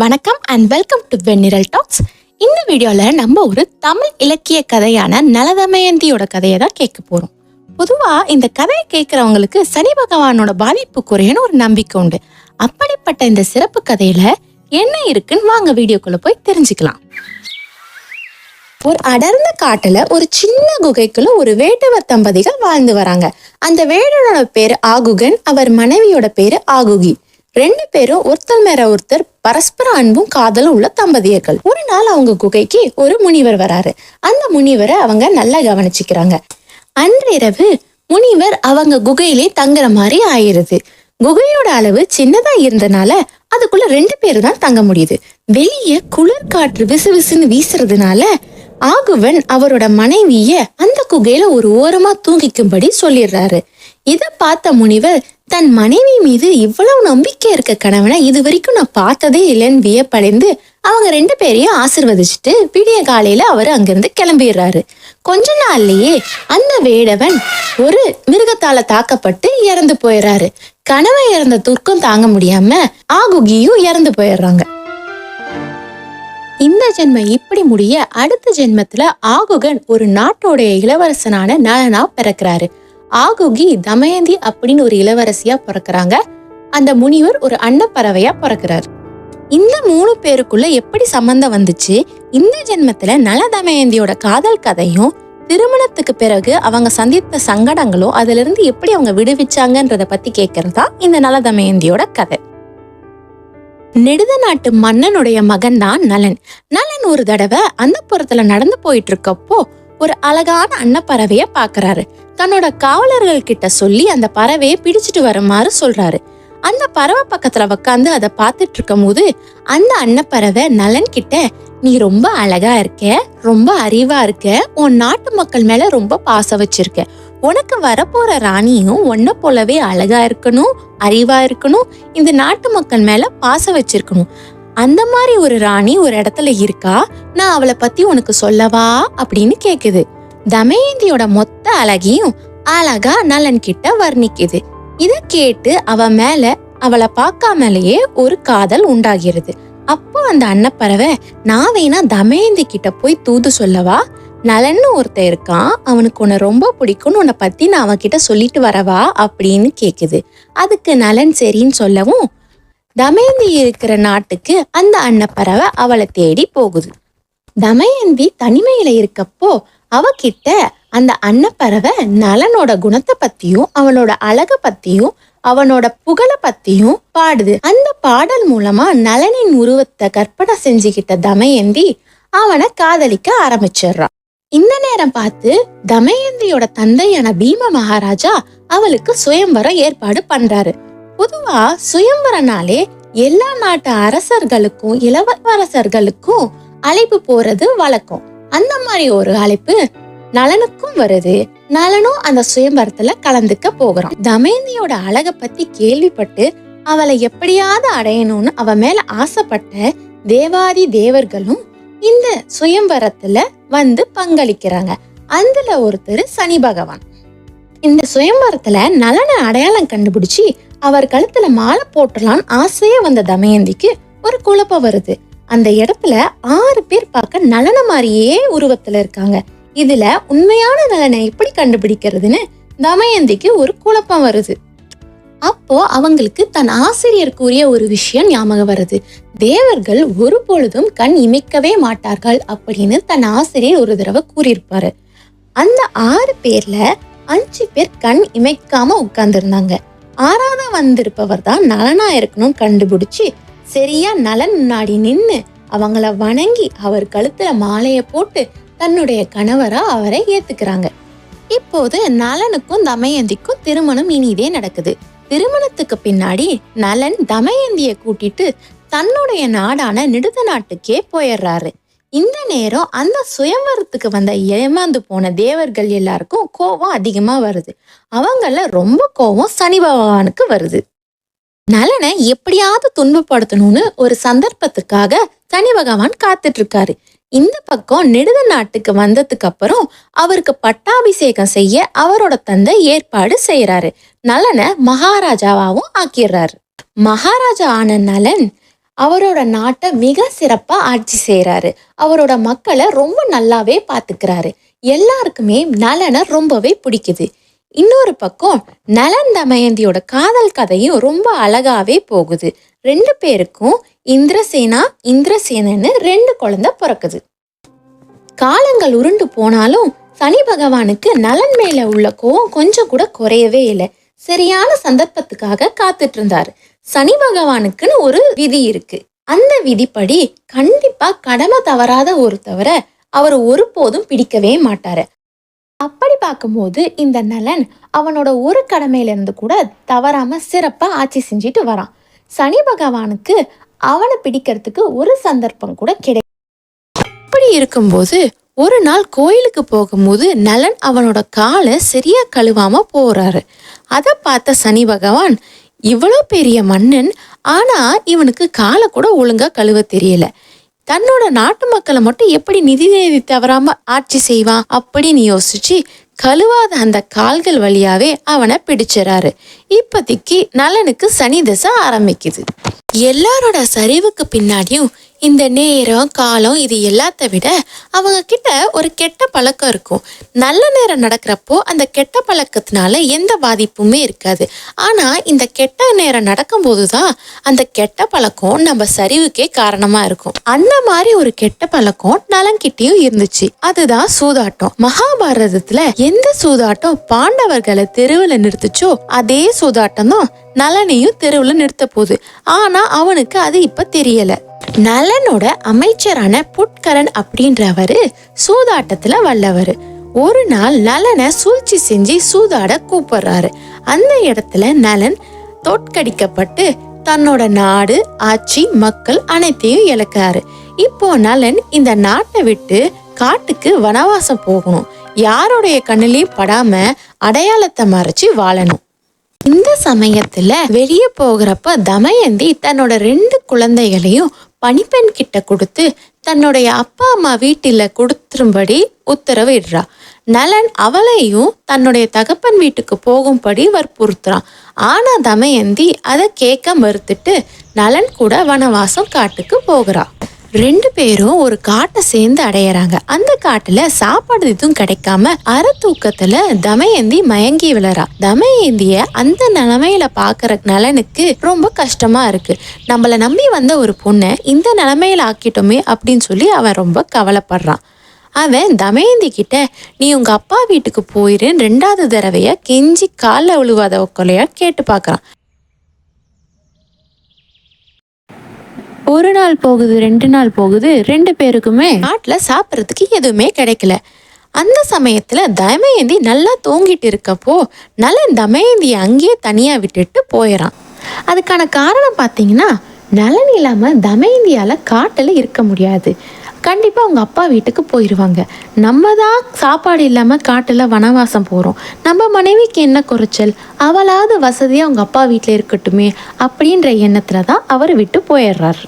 வணக்கம் and welcome to வெண்ணிரல் talks இந்த வீடியோவில் நம்ம ஒரு தமிழ் இலக்கிய கதையான நலதமயந்தியோட கதையை தான் கேட்க போகிறோம் பொதுவாக இந்த கதையை கேட்குறவங்களுக்கு சனி பகவானோட பாதிப்பு குறையன்னு ஒரு நம்பிக்கை உண்டு. அப்படிப்பட்ட இந்த சிறப்பு கதையில் என்ன இருக்குன்னு வாங்க வீடியோக்குள்ள போய் தெரிஞ்சுக்கலாம். ஒரு அடர்ந்த காட்டுல ஒரு சின்ன குகைக்குள்ள ஒரு வேட்டுவர் தம்பதிகள் வாழ்ந்து வராங்க. அந்த வேடனோட பேரு ஆகுகன் அவர் மனைவியோட பேரு ஆகுகி. ரெண்டு பேரும் ஒருத்தர் மேல ஒருத்தர் பரஸ்பர அன்பும் காதலும் உள்ள தம்பதியர்கள். ஒரு நாள் அவங்க குகைக்கு ஒரு முனிவர் வராரு. அந்த முனிவரை அவங்க நல்லா கவனிச்சுக்கிறாங்க. அன்றிரவு முனிவர் அவங்க குகையிலே தங்குற மாதிரி ஆயிருது குகையோட அளவு சின்னதா இருந்தனால அதுக்குள்ள ரெண்டு பேர் தான் தங்க முடியுது. வெளியே குளிர் காற்று விசு விசுன்னு வீசுறதுனால ஆகுவன் அவரோட மனைவிய அந்த குகையில ஒரு ஓரமா தூங்கிக்கும்படி சொல்லிடுறாரு. இத பார்த்த முனிவர் தன் மனைவி மீது இவ்வளவு நம்பிக்கை இருக்க கணவனை இது வரைக்கும் நான் பார்த்ததே இல்லைன்னு வியப்படைந்து அவங்க ரெண்டு பேரையும் ஆசிர்வதிச்சுட்டு விடிய காலையில அவர் அங்கிருந்து கிளம்பிடுறாரு. கொஞ்ச நாள்லயே அந்த வேடவன் ஒரு மிருகத்தால தாக்கப்பட்டு இறந்து போயிடுறாரு. கணவன் இறந்த துர்க்கம் தாங்க முடியாம ஆகுகியும் இறந்து போயிடுறாங்க. இந்த ஜென்ம இப்படி முடிய அடுத்த ஜென்மத்துல ஆகுகன் ஒரு நாட்டோடைய இளவரசனான நலனா பிறக்கிறாரு. ஆகுகி தமயந்தி அப்படின்னு ஒரு இளவரசியா பிறக்கிறாங்க. அந்த முனிவர் ஒரு அன்னப்பறவையா பிறக்கிறார். இந்த மூணு பேருக்குள்ள எப்படி சம்பந்தம் வந்துச்சு? இந்த ஜென்மத்துல நல தமயந்தியோட காதல் கதையும் திருமணத்துக்கு பிறகு அவங்க சந்தித்த சங்கடங்களும் அதுல இருந்து எப்படி அவங்க விடுவிச்சாங்கன்றத பத்தி கேட்கறதா தான் இந்த நல தமயந்தியோட கதை. நெடுத நாட்டு மன்னனுடைய மகன் தான் நலன் நலன் ஒரு தடவை அந்த புறத்துல நடந்து போயிட்டு இருக்கப்போ ஒரு அழகான அன்னப்பறவைய பாக்குறாரு தன்னோட காவலர்கள் கிட்ட சொல்லி அந்த பறவையை பிடிச்சிட்டு வருமாறு சொல்றாரு. அந்த பறவை பக்கத்துல உக்காந்து அதை பார்த்துட்டு இருக்கும் போது அந்த அன்னப்பறவை நலன் கிட்ட நீ ரொம்ப அழகா இருக்க ரொம்ப அறிவா இருக்க உன் நாட்டு மக்கள் மேல ரொம்ப பாசம் வச்சிருக்க. உனக்கு வரப்போற ராணியும் உன்ன போலவே அழகா இருக்கணும் அறிவா இருக்கணும் இந்த நாட்டு மக்கள் மேல பாசம் வச்சிருக்கணும். அந்த மாதிரி ஒரு ராணி ஒரு இடத்துல இருக்கா? நான் அவளை பத்தி உனக்கு சொல்லவா? அப்படின்னு கேக்குது. தமயந்தியோட மொத்த அழகையும் அழகா நலன் கிட்ட வர்ணிக்குது. இத கேட்டு அவ மேல அவளை பார்க்காமலேயே ஒரு காதல் உண்டாகிறது. அப்போ அந்த அன்னப்பறவை நான் வேணா தமயந்தி கிட்ட போய் தூது சொல்லவா? நலன்னு ஒருத்தன் இருக்கான் அவனுக்கு உன்னை ரொம்ப பிடிக்கும்னு உன்னை பத்தி நான் அவன்கிட்ட சொல்லிட்டு வரவா? அப்படின்னு கேக்குது. அதுக்கு நலன் சரின்னு சொல்லவும் தமயந்தி இருக்கிற நாட்டுக்கு அந்த அன்னப்பறவை அவளை தேடி போகுது. தமயந்தி தனிமையில இருக்கப்போ அவகிட்ட அந்த அன்னப்பறவை நலனோட குணத்தை பத்தியும் அவனோட அழக பத்தியும் அவனோட புகழ பத்தியும் பாடுது. அந்த பாடல் மூலமா நலனின் உருவத்தை கற்பனை செஞ்சுக்கிட்ட தமயந்தி அவனை காதலிக்க ஆரம்பிச்சிடுறான் இந்த நேரம் பார்த்து தமயந்தியோட தந்தையான பீம மகாராஜா அவளுக்கு சுயம்பரம் ஏற்பாடு பண்றாரு. பொதுவா சுயம்பரனாலே எல்லா நாட்டு அரசர்களுக்கும் இளவரசர்களுக்கும் அழைப்பு போறது வழக்கம். அந்த மாதிரி ஒரு அழைப்பு நலனுக்கும் வருது. நலனும் அந்த சுயம்பரத்துல கலந்துக்க போகிறான். தமேந்தியோட அழக பத்தி கேள்விப்பட்டு அவளை எப்படியாவது அடையணும்னு அவ மேல ஆசைப்பட்ட தேவாதி தேவர்களும் இந்த சுயம்பரத்துல வந்து பங்களிக்கிறாங்க. அதுல ஒருத்தர் சனி பகவான். இந்த சுயம்பரத்துல நலனை அடையாளம் கண்டுபிடிச்சி அவர் கழுத்துல மாலை போட்டலான்னு ஆசையா வந்த தமயந்திக்கு ஒரு குழப்பம் வருது. அந்த இடத்துல ஆறு பேர் பார்க்க நலன மாதிரியே உருவத்துல இருக்காங்க. இதுல உண்மையான நலனை எப்படி கண்டுபிடிக்கிறதுன்னு தமயந்திக்கு ஒரு குழப்பம் வருது. அப்போ அவங்களுக்கு தன் ஆசிரியர் கூறிய ஒரு விஷயம் ஞாபகம் வருது. தேவர்கள் ஒரு பொழுதும் கண் இமைக்கவே மாட்டார்கள் அப்படின்னு தன் ஆசிரியர் ஒரு தடவை கூறியிருப்பாரு. அந்த ஆறு பேர்ல அஞ்சு பேர் கண் இமைக்காம உட்கார்ந்துருந்தாங்க. ஆறாவதா வந்திருப்பவர் தான் நலனா இருக்கணும் கண்டுபிடிச்சு சரியா நலன் முன்னாடி நின்று அவங்கள வணங்கி அவர் கழுத்துல மாலையை போட்டு தன்னுடைய கணவரா அவரை ஏத்துக்கிறாங்க. இப்போது நலனுக்கும் தமயந்திக்கும் திருமணம் இனிதே நடக்குது. திருமணத்துக்கு பின்னாடி நலன் தமயந்திய கூட்டிட்டு தன்னுடைய நாடான நிடுத நாட்டுக்கே போயிடுறாரு. இந்த நேரம் அந்த சுயம்பரத்துக்கு வந்த ஏமாந்து போன தேவர்கள் எல்லாருக்கும் கோபம் அதிகமாக வருது. அவங்கள ரொம்ப கோபம் சனி பகவானுக்கு வருது. நலனை எப்படியாவது துன்பப்படுத்தணும்னு ஒரு சந்தர்ப்பத்துக்காக சனி பகவான் காத்துட்டு இருக்காரு இந்த பக்கம் நெடுத நாட்டுக்கு வந்ததுக்கு அப்புறம் அவருக்கு பட்டாபிஷேகம் செய்ய அவரோட தந்தை ஏற்பாடு செய்யறாரு நலனை மகாராஜாவாகவும் ஆக்கிடுறாரு. மகாராஜா ஆன நலன் அவரோட நாட்டை மிக சிறப்பாக ஆட்சி செய்கிறாரு அவரோட மக்களை ரொம்ப நல்லாவே பார்த்துக்கிறாரு எல்லாருக்குமே நலனை ரொம்பவே பிடிக்குது. இன்னொரு பக்கம் நலன் தமயந்தியோட காதல் கதையும் ரொம்ப அழகாவே போகுது. ரெண்டு பேருக்கும் இந்திரசேனா இந்திரசேனன்னு ரெண்டு குழந்தை பிறக்குது. காலங்கள் உருண்டு போனாலும் சனி பகவானுக்கு நலன் மேல உள்ள கோவம் கொஞ்சம் கூட குறையவே இல்லை. சரியான சந்தர்ப்பத்துக்காக காத்துட்டு இருந்தாரு. சனி பகவானுக்குன்னு ஒரு விதி இருக்கு. அந்த விதிப்படி கண்டிப்பா கடமை தவறாத ஒருத்தவரை அவர் ஒருபோதும் பிடிக்கவே மாட்டாரு. அப்படி பார்க்கும்போது இந்த நலன் அவனோட ஒரு கடமையில இருந்து கூட தவறாம சிறப்பா ஆட்சி செஞ்சுட்டு வரான். சனி பகவானுக்கு அவனை பிடிக்கிறதுக்கு ஒரு சந்தர்ப்பம் கூட கிடை அப்படி இருக்கும்போது ஒரு நாள் கோயிலுக்கு போகும்போது நலன் அவனோட காலை சரியா கழுவாம போறாரு. அதை பார்த்த சனி பகவான் இவ்வளோ பெரிய மன்னன் ஆனால் இவனுக்கு காலை கூட ஒழுங்காக கழுவ தெரியல. தன்னோட நாட்டு மக்களை மட்டும் எப்படி நிதி நிதி தவறாம ஆட்சி செய்வான் அப்படின்னு யோசிச்சு கழுவாத அந்த கால்கள் வழியாவே அவனை பிடிச்சிடறாரு இப்போதைக்கு நலனுக்கு சனி தசை ஆரம்பிக்குது. எல்லாரோட சரிவுக்கு பின்னாடியும் இந்த நேரம் காலம் இது எல்லாத்த விட அவங்க கிட்ட ஒரு கெட்ட பழக்கம் இருக்கும். நல்ல நேரம் நடக்கிறப்போ அந்த கெட்ட பழக்கத்தினால எந்த பாதிப்புமே இருக்காது. ஆனால் இந்த கெட்ட நேரம் நடக்கும்போது தான் அந்த கெட்ட பழக்கம் நம்ம சரிவுக்கே காரணமாக இருக்கும். அந்த மாதிரி ஒரு கெட்ட பழக்கம் நலன்கிட்டயும் இருந்துச்சு. அதுதான் சூதாட்டம். மகாபாரதத்தில் எந்த சூதாட்டம் பாண்டவர்களை தெருவில் நிறுத்துச்சோ அதே சூதாட்டம் தான் நலனையும் தெருவில் நிறுத்த போகுது. ஆனா அவனுக்கு அது இப்ப தெரியல. நலனோட அமைச்சரான புட்கரன் அப்படின்றவரு சூதாட்டத்துல வல்லவர். ஒரு நாள் நலனை சூழ்ச்சி செஞ்சு சூதாட கூப்பிடுறாரு. அந்த இடத்துல நலன் தோற்கடிக்கப்பட்டு தன்னோட நாடு ஆட்சி மக்கள் அனைத்தையும் இழக்காரு இப்போ நலன் இந்த நாட்டை விட்டு காட்டுக்கு வனவாசம் போகணும். யாருடைய கண்ணிலையும் படாம அடையாளத்தை மறைச்சு வாழணும். இந்த சமயத்துல வெளியே போகிறப்ப தமயந்தி தன்னோட ரெண்டு குழந்தைகளையும் பணிப்பெண் கிட்ட கொடுத்து தன்னுடைய அப்பா அம்மா வீட்டில கொடுத்துரும்படி உத்தரவிடுறா நலன் அவளையும் தன்னுடைய தகப்பன் வீட்டுக்கு போகும்படி வற்புறுத்துறான். ஆனா தமயந்தி அதை கேட்க மறுத்துட்டு நலன் கூட வனவாசம் காட்டுக்கு போகிறா. ரெண்டு பேரும் ஒரு காட்டை சேர்ந்து அடையறாங்க. அந்த காட்டுல சாப்பாடு எதுவும் கிடைக்காம அற தூக்கத்துல தமயந்தி மயங்கி விழறா. தமயந்திய அந்த நிலைமையில பாக்குற நலனுக்கு ரொம்ப கஷ்டமா இருக்கு. நம்மள நம்பி வந்த ஒரு பொண்ணை இந்த நிலைமையில ஆக்கிட்டோமே அப்படின்னு சொல்லி அவன் ரொம்ப கவலைப்படுறான். அவன் தமயந்தி கிட்ட நீ உங்க அப்பா வீட்டுக்கு போயிரு ரெண்டாவது தடவைய கெஞ்சி காலில் விழுவாத கொலையா கேட்டு பார்க்கறான் ஒரு நாள் போகுது ரெண்டு நாள் போகுது ரெண்டு பேருக்குமே நாட்டில் சாப்பிட்றதுக்கு எதுவுமே கிடைக்கல. அந்த சமயத்தில் தமயந்தி நல்லா தூங்கிட்டு இருக்கப்போ நலன் தமயந்தியை அங்கேயே தனியாக விட்டுட்டு போயிடறான் அதுக்கான காரணம் பார்த்தீங்கன்னா நலன் இல்லாமல் தமயந்தியால் காட்டில் இருக்க முடியாது. கண்டிப்பாக அவங்க அப்பா வீட்டுக்கு போயிடுவாங்க நம்ம தான் சாப்பாடு இல்லாமல் காட்டில் வனவாசம் போகிறோம் நம்ம மனைவிக்கு என்ன குறைச்சல்? அவளாவது வசதியாக அவங்க அப்பா வீட்டில் இருக்கட்டுமே அப்படின்ற எண்ணத்தில் தான் அவர் விட்டு போயிடுறாரு.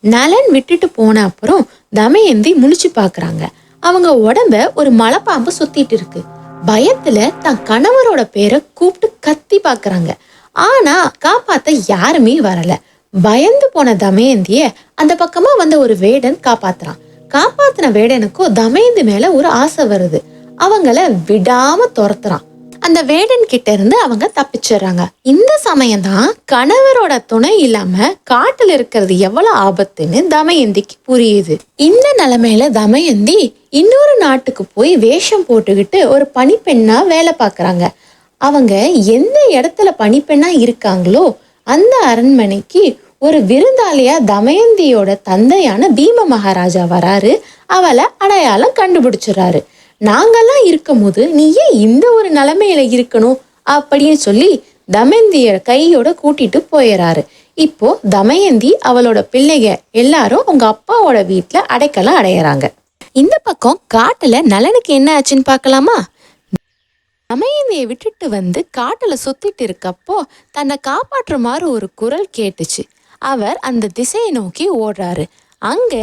நலன் விட்டுட்டு போன அப்புறம் தமயந்தி முழிச்சு பாக்குறாங்க. அவங்க உடம்ப ஒரு மலைப்பாம்பு சுத்திட்டு இருக்கு. பயத்துல தன் கணவரோட பேரை கூப்பிட்டு கத்தி பாக்குறாங்க. ஆனா காப்பாத்த யாருமே வரல. பயந்து போன தமயந்திய அந்த பக்கமா வந்த ஒரு வேடன் காப்பாத்துறான். காப்பாத்தின வேடனுக்கும் தமயந்தி மேல ஒரு ஆசை வருது. அவங்கள விடாம துரத்துறான். அந்த வேடன் கிட்ட இருந்து அவங்க தப்பிச்சிடுறாங்க. இந்த சமயம் தான் கணவரோட துணை இல்லாம காட்டுல இருக்கிறது எவ்வளவு ஆபத்துன்னு தமயந்திக்கு புரியுது. இந்த நிலைமையில தமயந்தி இன்னொரு நாட்டுக்கு போய் வேஷம் போட்டுக்கிட்டு ஒரு பனிப்பெண்ணா வேலை பார்க்குறாங்க. அவங்க எந்த இடத்துல பனிப்பெண்ணா இருக்காங்களோ அந்த அரண்மனைக்கு ஒரு விருந்தாளியா தமயந்தியோட தந்தையான பீம மகாராஜா வராரு. அவளை அடையாளம் கண்டுபிடிச்சிடுறாரு. நாங்கெல்லாம் இருக்கும்போது நீ ஏன் இந்த ஒரு நிலைமையில இருக்கணும்? அப்படின்னு சொல்லி தமயந்திய கையோட கூட்டிட்டு போயிடுறாரு இப்போ தமயந்தி அவளோட பிள்ளைக எல்லாரும் உங்க அப்பாவோட வீட்டில் அடைக்கலாம் அடையறாங்க. இந்த பக்கம் காட்டுல நலனுக்கு என்ன ஆச்சுன்னு பார்க்கலாமா? தமயந்தியை விட்டுட்டு வந்து காட்டுல சுத்திட்டு இருக்கப்போ தன்னை காப்பாற்றுமாறு ஒரு குரல் கேட்டுச்சு. அவர் அந்த திசையை நோக்கி ஓடுறாரு. அங்க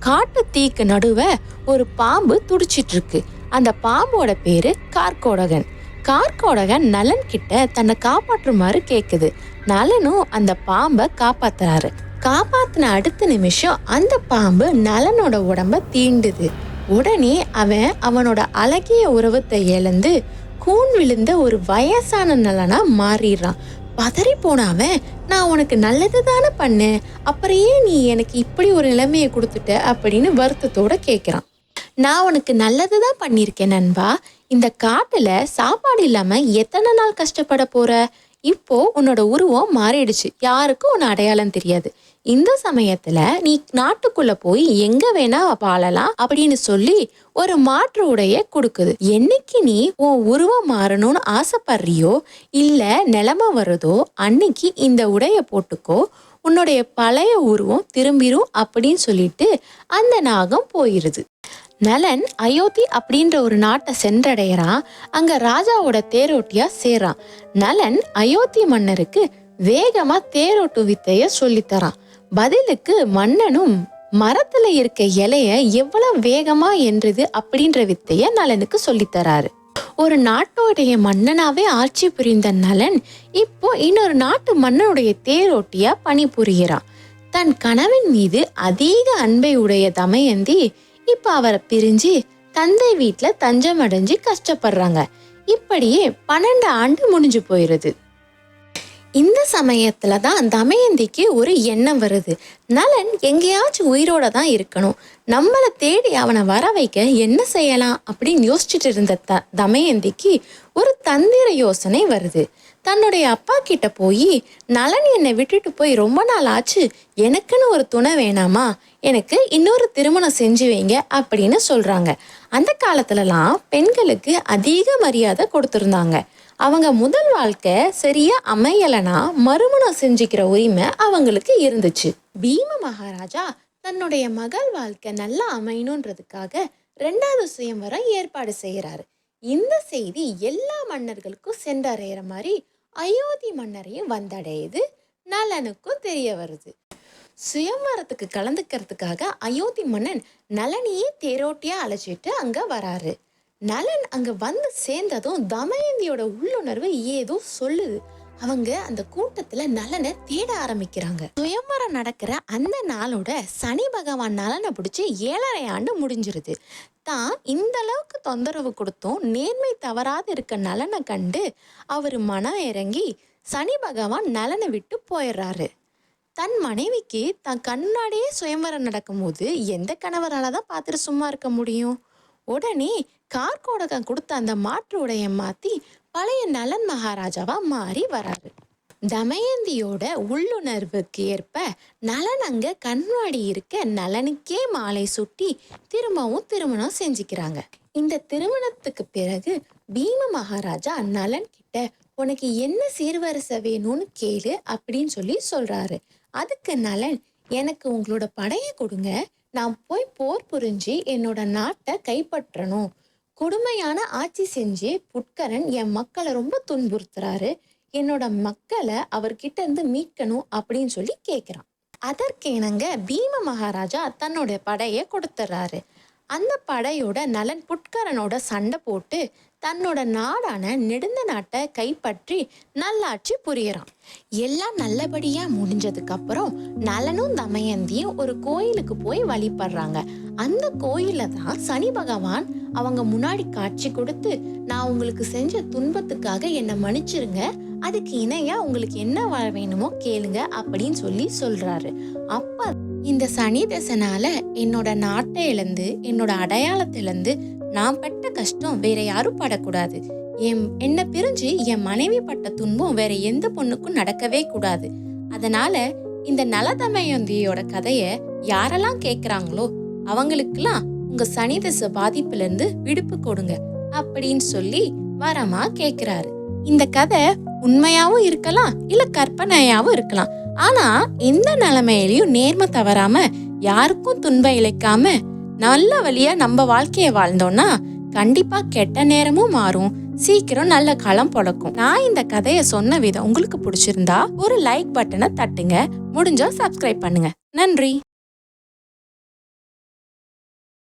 காட்டு தீக்கு நடுவே ஒரு பாம்பு துடிச்சிட்டு இருக்கு. அந்த பாம்போட பேரு கார்கோடகன். கார்கோடகன் நலன் கிட்ட தன்னை காப்பாற்றுமாறு கேக்குது. நலனும் அந்த பாம்பை காப்பாத்துறாரு. காப்பாத்தின அடுத்த நிமிஷம் அந்த பாம்பு நலனோட உடம்ப தீண்டுது. உடனே அவன் அவனோட அழகிய உறவத்தை இழந்து கூன் விழுந்த ஒரு வயசான நலனா மாறிடுறான். பதறி போன அவன் நான் உனக்கு நல்லது தானே பண்ணேன். அப்புறம் ஏன் நீ எனக்கு இப்படி ஒரு நிலைமையை கொடுத்துட்ட? அப்படின்னு வருத்தத்தோட கேட்குறான் நான் உனக்கு நல்லது தான் பண்ணியிருக்கேன் நண்பா. இந்த காட்டில் சாப்பாடு இல்லாமல் எத்தனை நாள் கஷ்டப்பட போகிற இப்போ உன்னோட உருவம் மாறிடுச்சு. யாருக்கும் உன் அடையாளம் தெரியாது. இந்த சமயத்துல நீ நாட்டுக்குள்ள போய் எங்க வேணா வாழலாம் அப்படின்னு சொல்லி ஒரு மாற்று உடைய கொடுக்குது. என்னைக்கு நீ உன் உருவம் மாறணும்னு ஆசைப்படுறியோ இல்ல நிலமை வருதோ அன்னைக்கு இந்த உடைய போட்டுக்கோ உன்னுடைய பழைய உருவம் திரும்பிரும் அப்படின்னு சொல்லிட்டு அந்த நாகம் போயிருது. நலன் அயோத்தி அப்படின்ற ஒரு நாட்டை சென்றடைகிறான். அங்க ராஜாவோட தேரோட்டியா சேர்றான். நலன் அயோத்தி மன்னருக்கு வேகமா தேரோட்டு வித்தைய சொல்லித்தரான் பதிலுக்கு மன்னனும் மரத்துல இருக்க இலைய எவ்வளவு வேகமா என்றது அப்படின்ற வித்தைய நலனுக்கு சொல்லித்தராரு ஒரு நாட்டோடைய மன்னனாவே ஆட்சி புரிந்த நலன் இப்போ இன்னொரு நாட்டு மன்னனுடைய தேரோட்டியா பணிபுரிகிறான். தன் கணவன் மீது அதிக அன்பை உடைய தமயந்தி இப்ப அவரை பிரிஞ்சு தந்தை வீட்டுல தஞ்சம் அடைஞ்சு கஷ்டப்படுறாங்க. இப்படியே பன்னெண்டு ஆண்டு முடிஞ்சு போயிருது. இந்த சமயத்துல தான் தமயந்திக்கு ஒரு எண்ணம் வருது. நலன் எங்கேயாச்சும் உயிரோட தான் இருக்கணும். நம்மளை தேடி அவனை வர வைக்க என்ன செய்யலாம் அப்படின்னு யோசிச்சுட்டு இருந்த த தமயந்திக்கு ஒரு தந்திர யோசனை வருது. தன்னுடைய அப்பா கிட்ட போய் நலன் என்னை விட்டுட்டு போய் ரொம்ப நாள் ஆச்சு எனக்குன்னு ஒரு துணை வேணாமா? எனக்கு இன்னொரு திருமணம் செஞ்சு வைங்க அப்படின்னு சொல்றாங்க. அந்த காலத்துலலாம் பெண்களுக்கு அதிக மரியாதை கொடுத்துருந்தாங்க. அவங்க முதல் வாழ்க்கை சரியா அமையலைன்னா மறுமணம் செஞ்சுக்கிற உரிமை அவங்களுக்கு இருந்துச்சு. பீம மகாராஜா தன்னுடைய மகள் வாழ்க்கை நல்லா அமையணுன்றதுக்காக ரெண்டாவது சுயம்வரம் ஏற்பாடு செய்கிறாரு இந்த செய்தி எல்லா மன்னர்களுக்கும் சென்றடைகிற மாதிரி அயோத்தி மன்னரையும் வந்தடையுது நலனுக்கும் தெரிய வருது. சுயம்வரத்துக்கு கலந்துக்கிறதுக்காக அயோத்தி மன்னன் நலனையே தேரோட்டியாக அழைச்சிட்டு அங்கே வராரு. நலன் அங்கே வந்து சேர்ந்ததும் தமயந்தியோட உள்ளுணர்வு ஏதோ சொல்லுது. அவங்க அந்த கூட்டத்துல நலனை தேட ஆரம்பிக்கிறாங்க. சுயம்வரம் நடக்கிற அந்த நாளோட சனி பகவான் நலனை பிடிச்சி ஏழரை ஆண்டு முடிஞ்சிருது. தான் இந்த அளவுக்கு தொந்தரவு கொடுத்தும் நேர்மை தவறாது இருக்க நலனை கண்டு அவர் மனம் இறங்கி சனி பகவான் நலனை விட்டு போயிடுறாரு. தன் மனைவிக்கு தன் கண்ணாடியே சுயம்வரம் நடக்கும்போது எந்த கணவரால் தான் பார்த்துட்டு சும்மா இருக்க முடியும்? உடனே கார்கோடகம் கொடுத்த அந்த மாற்று உடைய மாற்றி பழைய நலன் மகாராஜாவா மாறி வராரு. தமயந்தியோட உள்ளுணர்வுக்கு ஏற்ப நலன் அங்க கண்வாடி இருக்க நலனுக்கே மாலை சுட்டி திரும்பவும் திருமணம் செஞ்சுக்கிறாங்க. இந்த திருமணத்துக்கு பிறகு பீம மகாராஜா நலன் கிட்ட உனக்கு என்ன சீர்வரிசை வேணும்னு கேளு அப்படின்னு சொல்லி சொல்றாரு. அதுக்கு நலன் எனக்கு உங்களோட படையை கொடுங்க. நான் போய் போர் புரிஞ்சு என்னோட நாட்டை கைப்பற்றணும். கொடுமையான ஆட்சி செஞ்சு புட்கரன் என் மக்களை ரொம்ப துன்புறுத்துறாரு. என்னோட மக்களை அவர்கிட்ட இருந்து மீட்கணும் அப்படின்னு சொல்லி கேட்குறான் அதற்கு இணங்க பீம மகாராஜா தன்னோட படையை கொடுத்துட்றாரு அந்த படையோட நலன் புட்கரனோட சண்டை போட்டு தன்னோட நாடான நெடுந்த நாட்டை கைப்பற்றி நல்லாட்சி புரியறான். எல்லாம் நல்லபடியா முடிஞ்சதுக்கு அப்புறம் நலனும் தமயந்தியும் ஒரு கோயிலுக்கு போய் வழிபடுறாங்க. அந்த கோயில தான் சனி பகவான் அவங்க முன்னாடி காட்சி கொடுத்து நான் உங்களுக்கு செஞ்ச துன்பத்துக்காக என்னை மன்னிச்சிருங்க. அதுக்கு இணையா உங்களுக்கு என்ன வ- வேணுமோ கேளுங்க அப்படின்னு சொல்லி சொல்றாரு. அப்ப இந்த சனி தசனால என்னோட நாட்டை இழந்து என்னோட அடையாளத்திலிருந்து நான் பட்ட கஷ்டம் வேற யாரும் படக்கூடாது. என் என்னை பிரிஞ்சு என் மனைவி பட்ட துன்பம் வேற எந்த பொண்ணுக்கும் நடக்கவே கூடாது. அதனால இந்த நலதமயந்தியோட கதையை யாரெல்லாம் கேட்குறாங்களோ அவங்களுக்கெல்லாம் உங்க சனி தசை பாதிப்புல இருந்து விடுப்பு கொடுங்க அப்படின்னு சொல்லி வரமா கேக்குறாரு. இந்த கதை உண்மையாவும் இருக்கலாம் இல்ல கற்பனையாவும் இருக்கலாம். ஆனா எந்த நிலைமையிலயும் நேர்மை தவறாம யாருக்கும் துன்பம் இழைக்காம நல்ல வழியா நம்ம வாழ்க்கைய வாழ்ந்தோம்னா கண்டிப்பா கெட்ட நேரமும் மாறும். சீக்கிரம் நல்ல களம் பொழக்கும். நான் இந்த கதையை சொன்ன விதம் உங்களுக்கு பிடிச்சிருந்தா ஒரு லைக் பட்டனை தட்டுங்க. முடிஞ்சா சப்ஸ்கிரைப் பண்ணுங்க. நன்றி.